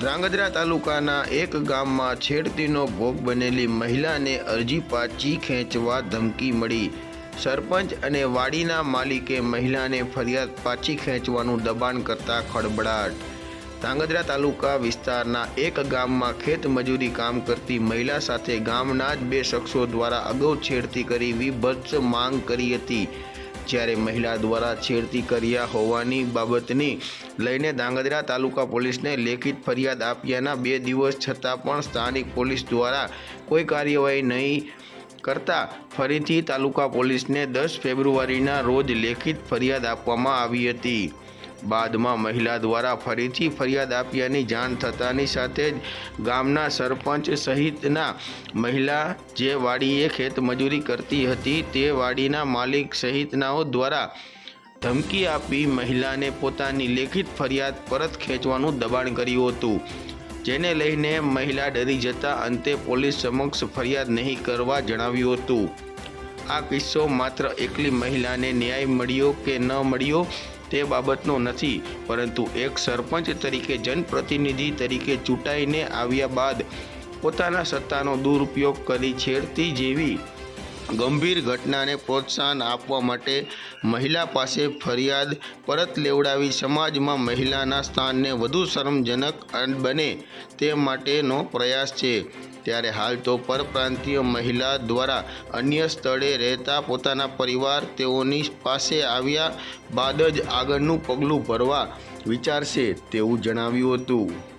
ધ્રાંગધ્રા તાલુકાના એક ગામમાં છેડતીનો ભોગ બનેલી મહિલાને અરજી પાછી ખેંચવા ધમકી મળી. સરપંચ અને વાડીના માલિકે મહિલાને ફરિયાદ પાછી ખેંચવાનું દબાણ કરતા ખડબડાટ ધ્રાંગધ્રા તાલુકા વિસ્તારના એક ગામમાં ખેત મજૂરી કામ કરતી મહિલા સાથે ગામના જ બે શખ્સો દ્વારા અગાઉ છેડતી કરી વિભત્સ માંગ કરી હતી. જ્યારે મહિલા દ્વારા છેડતી કર્યા હોવાની બાબતની લઈને ધાંગધ્રા તાલુકા પોલીસને લેખિત ફરિયાદ આપ્યાના બે દિવસ છતાં પણ સ્થાનિક પોલીસ દ્વારા કોઈ કાર્યવાહી નહીં કરતા ફરીથી તાલુકા પોલીસને દસ ફેબ્રુઆરીના રોજ લેખિત ફરિયાદ આપવામાં આવી હતી. બાદમાં મહિલા દ્વારા ફરીથી ફરિયાદ આપ્યાની જાણ થતાની સાથે જ ગામના સરપંચ સહિતના મહિલા જે વાડીએ ખેતમજૂરી કરતી હતી તે વાડીના માલિક સહિતનાઓ દ્વારા ધમકી આપી મહિલાને પોતાની લેખિત ફરિયાદ પરત ખેંચવાનું દબાણ કર્યું હતું. જેને લઈને મહિલા ડરી જતા અંતે પોલીસ સમક્ષ ફરિયાદ નહીં કરવા જણાવ્યું હતું. આ કિસ્સો માત્ર એકલી મહિલાને ન્યાય મળ્યો કે ન મળ્યો તે બાબતનો નથી, પરંતુ એક સરપંચ તરીકે જનપ્રતિનિધિ તરીકે ચૂંટાઈને આવ્યા બાદ પોતાના સત્તાનો દુરુપયોગ કરી છેડતી જેવી ગંભીર ઘટનાને પ્રોત્સાહન આપવા માટે મહિલા પાસે ફરિયાદ પરત લેવડાવી સમાજમાં મહિલાના સ્થાનને વધુ શરમજનક બને તે માટેનો પ્રયાસ છે. ત્યારે હાલ તો પરપ્રાંતીય મહિલા દ્વારા અન્ય સ્થળે રહેતા પોતાના પરિવાર તેઓની પાસે આવ્યા બાદ જ આગળનું પગલું ભરવા વિચારશે તેવું જણાવ્યું હતું.